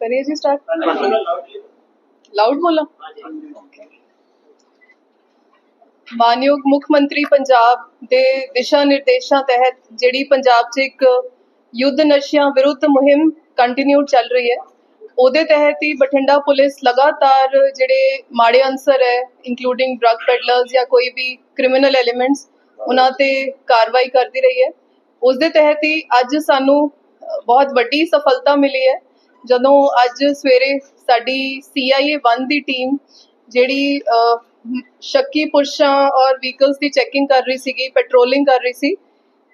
ਕਰੀਏ ਲਾਊਡ ਬੋਲਾਂ ਮਾਨਯੋਗ ਮੁੱਖ ਮੰਤਰੀ ਪੰਜਾਬ ਦੇ ਦਿਸ਼ਾ ਨਿਰਦੇਸ਼ਾਂ ਤਹਿਤ ਜਿਹੜੀ ਪੰਜਾਬ 'ਚ ਇੱਕ ਯੁੱਧ ਨਸ਼ਿਆਂ ਵਿਰੁੱਧ ਮੁਹਿੰਮ ਕੰਟੀਨਿਊ ਚੱਲ ਰਹੀ ਹੈ ਉਹਦੇ ਤਹਿਤ ਹੀ ਬਠਿੰਡਾ ਪੁਲਿਸ ਲਗਾਤਾਰ ਜਿਹੜੇ ਮਾੜੇ ਅੰਸਰ ਹੈ ਇਨਕਲੂਡਿੰਗ ਡਰੱਗ ਪੈਡਲਰਸ ਜਾਂ ਕੋਈ ਵੀ ਕ੍ਰਿਮੀਨਲ ਐਲੀਮੈਂਟਸ ਉਹਨਾਂ ਤੇ ਕਾਰਵਾਈ ਕਰਦੀ ਰਹੀ ਹੈ ਉਸ ਦੇ ਤਹਿਤ ਹੀ ਅੱਜ ਸਾਨੂੰ ਬਹੁਤ ਵੱਡੀ ਸਫਲਤਾ ਮਿਲੀ ਹੈ। ਜਦੋਂ ਅੱਜ ਸਵੇਰੇ ਸਾਡੀ CIA 1 ਦੀ ਟੀਮ ਜਿਹੜੀ ਸ਼ੱਕੀ ਪੁਰਸ਼ਾਂ ਔਰ ਵਹੀਕਲਸ ਦੀ ਚੈਕਿੰਗ ਕਰ ਰਹੀ ਸੀਗੀ ਪੈਟਰੋਲਿੰਗ ਕਰ ਰਹੀ ਸੀ,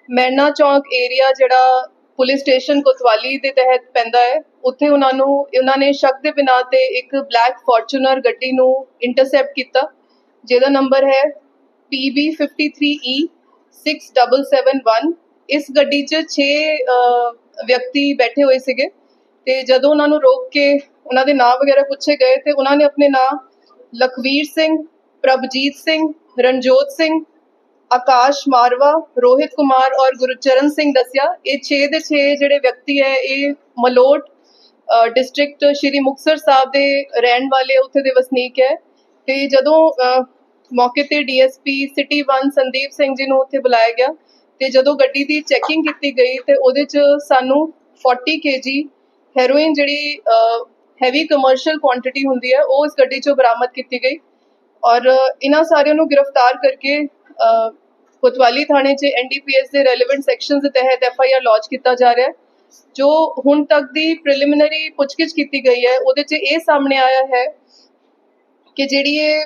ਮੈਨਾ ਚੌਂਕ ਏਰੀਆ ਜਿਹੜਾ ਪੁਲਿਸ ਸਟੇਸ਼ਨ ਕੋਤਵਾਲੀ ਦੇ ਤਹਿਤ ਪੈਂਦਾ ਹੈ, ਉੱਥੇ ਉਹਨਾਂ ਨੂੰ, ਉਹਨਾਂ ਨੇ ਸ਼ੱਕ ਦੇ ਬਿਨਾਂ ਤੇ ਇੱਕ ਬਲੈਕ ਫੋਰਚੂਨਰ ਗੱਡੀ ਨੂੰ ਇੰਟਰਸੈਪਟ ਕੀਤਾ, ਜਿਹਦਾ ਨੰਬਰ ਹੈ PB53E 6771 e ਇਸ ਗੱਡੀ 'ਚ 6 ਵਿਅਕਤੀ ਬੈਠੇ ਹੋਏ ਸੀਗੇ ਤੇ ਜਦੋਂ ਉਹਨਾਂ ਨੂੰ ਰੋਕ ਕੇ ਉਹਨਾਂ ਦੇ ਨਾਮ ਵਗੈਰਾ ਪੁੱਛੇ ਗਏ ਤੇ ਉਹਨਾਂ ਨੇ ਆਪਣੇ ਨਾਮ ਲਖਵੀਰ ਸਿੰਘ ਪ੍ਰਭਜੀਤ ਸਿੰਘ ਰਣਜੋਤ ਸਿੰਘ ਆਕਾਸ਼ ਮਾਰਵਾ ਰੋਹਿਤ ਕੁਮਾਰ ਔਰ ਗੁਰਚਰਨ ਸਿੰਘ ਦੱਸਿਆ। ਇਹ 6 ਦੇ 6 ਜਿਹੜੇ ਵਿਅਕਤੀ ਹੈ ਇਹ ਮਲੋਟ ਡਿਸਟ੍ਰਿਕਟ ਸ਼੍ਰੀ ਮੁਕਤਸਰ ਸਾਹਿਬ ਦੇ ਰਹਿਣ ਵਾਲੇ ਉੱਥੇ ਦੇ ਵਸਨੀਕ ਹੈ ਤੇ ਜਦੋਂ ਅ, ਮੌਕੇ ਤੇ ਡੀਐਸਪੀ ਸਿਟੀ 1 ਸੰਦੀਪ ਸਿੰਘ ਜੀ ਨੂੰ ਉੱਥੇ ਬੁਲਾਇਆ ਗਿਆ ਤੇ ਜਦੋਂ ਗੱਡੀ ਦੀ ਚੈਕਿੰਗ ਕੀਤੀ ਗਈ ਤੇ ਉਹਦੇ ਚ ਸਾਨੂੰ 40 ਕੇਜੀ ਹੈਰੋਇਨ ਜਿਹੜੀ ਹੈਵੀ ਕਮਰਸ਼ੀਅਲ ਕੁਆਂਟੀਟੀ ਹੁੰਦੀ ਹੈ, ਉਹ ਇਸ ਗੱਡੀ ਚੋਂ ਬਰਾਮਦ ਕੀਤੀ ਗਈ ਔਰ ਇਹਨਾਂ ਸਾਰਿਆਂ ਨੂੰ ਗ੍ਰਿਫਤਾਰ ਕਰਕੇ ਕੋਤਵਾਲੀ ਥਾਣੇ 'ਚ ਐਨਡੀਪੀਐਸ ਦੇ ਰੈਲੇਵੈਂਟ ਸੈਕਸ਼ਨਸ ਦੇ ਤਹਿਤ ਐਫਆਈਆਰ ਲੌਂਚ ਕੀਤਾ ਜਾ ਰਿਹਾ ਹੈ, ਜੋ ਹੁਣ ਤੱਕ ਦੀ ਪ੍ਰੀਲਿਮਿਨਰੀ ਪੁੱਛਗਿੱਛ ਕੀਤੀ ਗਈ ਹੈ, ਉਹਦੇ 'ਚ ਇਹ ਸਾਹਮਣੇ ਆਇਆ ਹੈ ਕਿ ਜਿਹੜੀ ਇਹ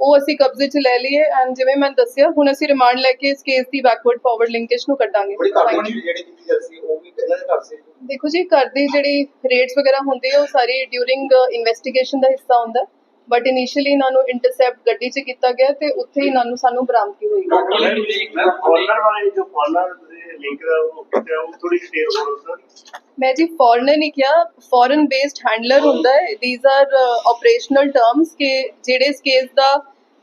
ਉਹ ਅਸੀਂ ਕਬਜ਼ੇ 'ਚ ਲੈ ਲਈ ਹੈ ਐਂਡ ਜਿਵੇਂ ਮੈਂ ਦੱਸਿਆ ਹੁਣ ਅਸੀਂ ਰਿਮਾਂਡ ਲੈ ਕੇ ਇਸ ਕੇਸ ਦੀ ਬੈਕਵਰਡ ਫਾਰਵਰਡ ਲਿੰਕੇਜ ਨੂੰ ਕੱਢਾਂਗੇ ਬੜੀ Thank ਕਾਰਵਾਈ you. ਜਿਹੜੀ ਕੀਤੀ ਜਾਂਦੀ ਸੀ ਉਹ ਵੀ ਪਹਿਲਾਂ ਦੇ ਕਰ ਸੀ ਦੇਖੋ ਜੀ ਘਰ ਦੀ ਜਿਹੜੀ ਰੇਟਸ ਵਗੈਰਾ ਹੁੰਦੇ ਆ ਉਹ ਸਾਰੀ ਡਿਊਰਿੰਗ ਇਨਵੈਸਟੀਗੇਸ਼ਨ ਦਾ ਹਿੱਸਾ ਹੁੰਦਾ। ਬਟ ਇਨੀਸ਼ੀਅਲੀ ਇਹਨਾਂ ਨੂੰ ਇੰਟਰਸੈਪਟ ਗੱਡੀ 'ਚ ਕੀਤਾ ਗਿਆ ਤੇ ਉੱਥੇ ਹੀ ਇਹਨਾਂ ਨੂੰ ਸਾਨੂੰ ਬਰਾਮਦਗੀ ਹੋਈ ਫੋਰਨਰ ਵਾਲੇ ਜੋ ਫੋਰਨਰ ਦੇ ਲਿੰਕ ਦਾ ਉਹ ਕਿਤੇ ਉਹ ਥੋੜੀ ਡਿਟੇਲ ਹੋਰ ਸਰ ਮੈਂ ਜੀ ਫੋਰਨਰ ਨਹੀਂ ਕਿਹਾ ਫੋਰਨ ਬੇਸਡ ਹੈਂਡਲਰ ਹੁੰਦਾ ਹੈ। ਥੀਸ ਆਰ ਆਪਰੇਸ਼ਨਲ ਟਰਮਸ ਕਿ ਜਿਹੜੇ ਇਸ ਕੇਸ ਦਾ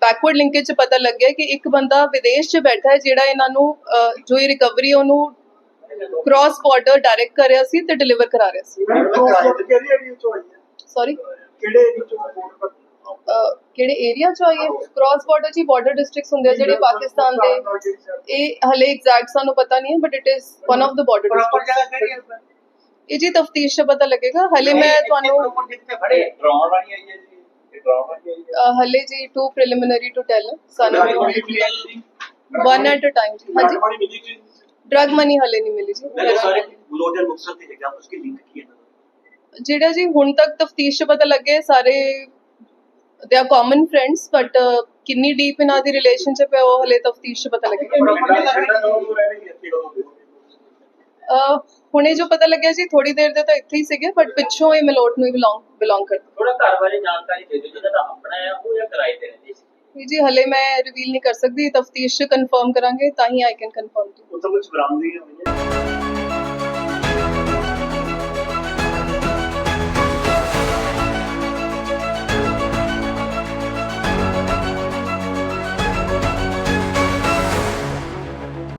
ਬੈਕਵਰਡ ਲਿੰਕੇਜ ਚ ਪਤਾ ਲੱਗਿਆ ਕਿ ਇੱਕ ਬੰਦਾ ਵਿਦੇਸ਼ ਚ ਬੈਠਾ ਹੈ ਜਿਹੜਾ ਇਹਨਾਂ ਨੂੰ ਜੋ ਇਹ ਰਿਕਵਰੀ ਉਹਨੂੰ ਕ੍ਰਾਸ ਬਾਰਡਰ ਡਾਇਰੈਕਟ ਕਰ ਰਿਹਾ ਸੀ ਤੇ ਡਿਲੀਵਰ ਕਰਾ ਰਿਹਾ ਸੀ। ਹੈ? ਸੌਰੀ ਕਿਹੜੇ ਏਰੀਆ ਚੋਂ ਕਿਹੜੇ ਏਰੀਆ ਚ ਆਈ ਹੈ? ਕ੍ਰਾਸ ਬਾਰਡਰ ਜੀ ਬਾਰਡਰ ਡਿਸਟ੍ਰਿਕਟਸ ਹੁੰਦੇ ਆ ਜਿਹੜੇ ਪਾਕਿਸਤਾਨ ਦੇ। ਇਹ ਹਲੇ ਐਗਜ਼ੈਕਟ ਸਾਨੂੰ ਪਤਾ ਨਹੀਂ ਹੈ but it is one of the border districts ਹੈ ਇਹ ਜੀ ਤਫਤੀਸ਼ ਚ ਪਤਾ ਲੱਗੇਗਾ ਹਲੇ ਮੈਂ ਤੁਹਾਨੂੰ ਜਿੱਥੇ ਫੜੇ ਡਰਾਉਣ ਵਾਲੀ ਆਈ ਹੈ ਜੀ ਇਹ ਡਰਾਉਣ ਵਾਲੀ ਆਈ ਹੈ ਅਹ, ਹਲੇ ਜੀ ਟੂ ਪ੍ਰੀਲਿਮਿਨਰੀ ਟੂ ਟੈਲ ਸਾਨੂੰ ਵਨ ਐਟ ਅ ਟਾਈਮ ਜੀ ਹਾਂਜੀ बड़ी मिली थी ਡਰਗ ਮਨੀ ਹਲੇ ਨਹੀਂ ਮਿਲੀ ਜੀ मैंने सारे ग्लोबल मकसद थे क्या उसके लिंक किए ना ਜਿਹੜਾ ਜੀ ਹੁਣ ਤੱਕ ਤਫਤੀਸ਼ 'ਚ ਪਤਾ ਲੱਗੇ ਸਾਰੇ ਦੇ ਆਰ ਕਾਮਨ ਫਰੈਂਡਸ ਬਟ ਕਿੰਨੀ ਡੀਪ ਇਹਨਾਂ ਦੀ ਰਿਲੇਸ਼ਨਸ਼ਿਪ ਹੈ ਉਹ ਹਲੇ ਤਫਤੀਸ਼ 'ਚ ਪਤਾ ਲੱਗੇਗਾ ਅਹ, ਹੁਣੇ ਜੋ ਪਤਾ ਲੱਗਿਆ ਸੀ ਥੋੜੀ ਦੇਰ ਦੇ ਤਾਂ ਇੱਥੇ ਹੀ ਸੀਗੇ ਬਟ ਪਿੱਛੋਂ ਇਹ ਮਲੋਟ ਨੂੰ ਹੀ ਬਿਲੋਂਗ ਬਿਲੋਂਗ ਕਰਦੇ ਥੋੜਾ ਘਰ ਬਾਰੇ ਜਾਣਕਾਰੀ ਦੇ ਦਿਓ ਜਿਹਦਾ ਆਪਣਾ ਹੈ ਉਹ ਜਾਂ ਕਿਰਾਏ ਤੇ ਰਹਿੰਦੀ ਸੀ? ਜੀ ਹਲੇ ਮੈਂ ਰਿਵੀਲ ਨਹੀਂ ਕਰ ਸਕਦੀ ਤਫਤੀਸ਼ ਕਨਫਰਮ ਕਰਾਂਗੇ ਤਾਂ ਹੀ ਆਈ ਕੈਨ ਕਨਫਰਮ ਟੂ ਕੁਝ ਬਰਾਮਦੀ ਹੋਈ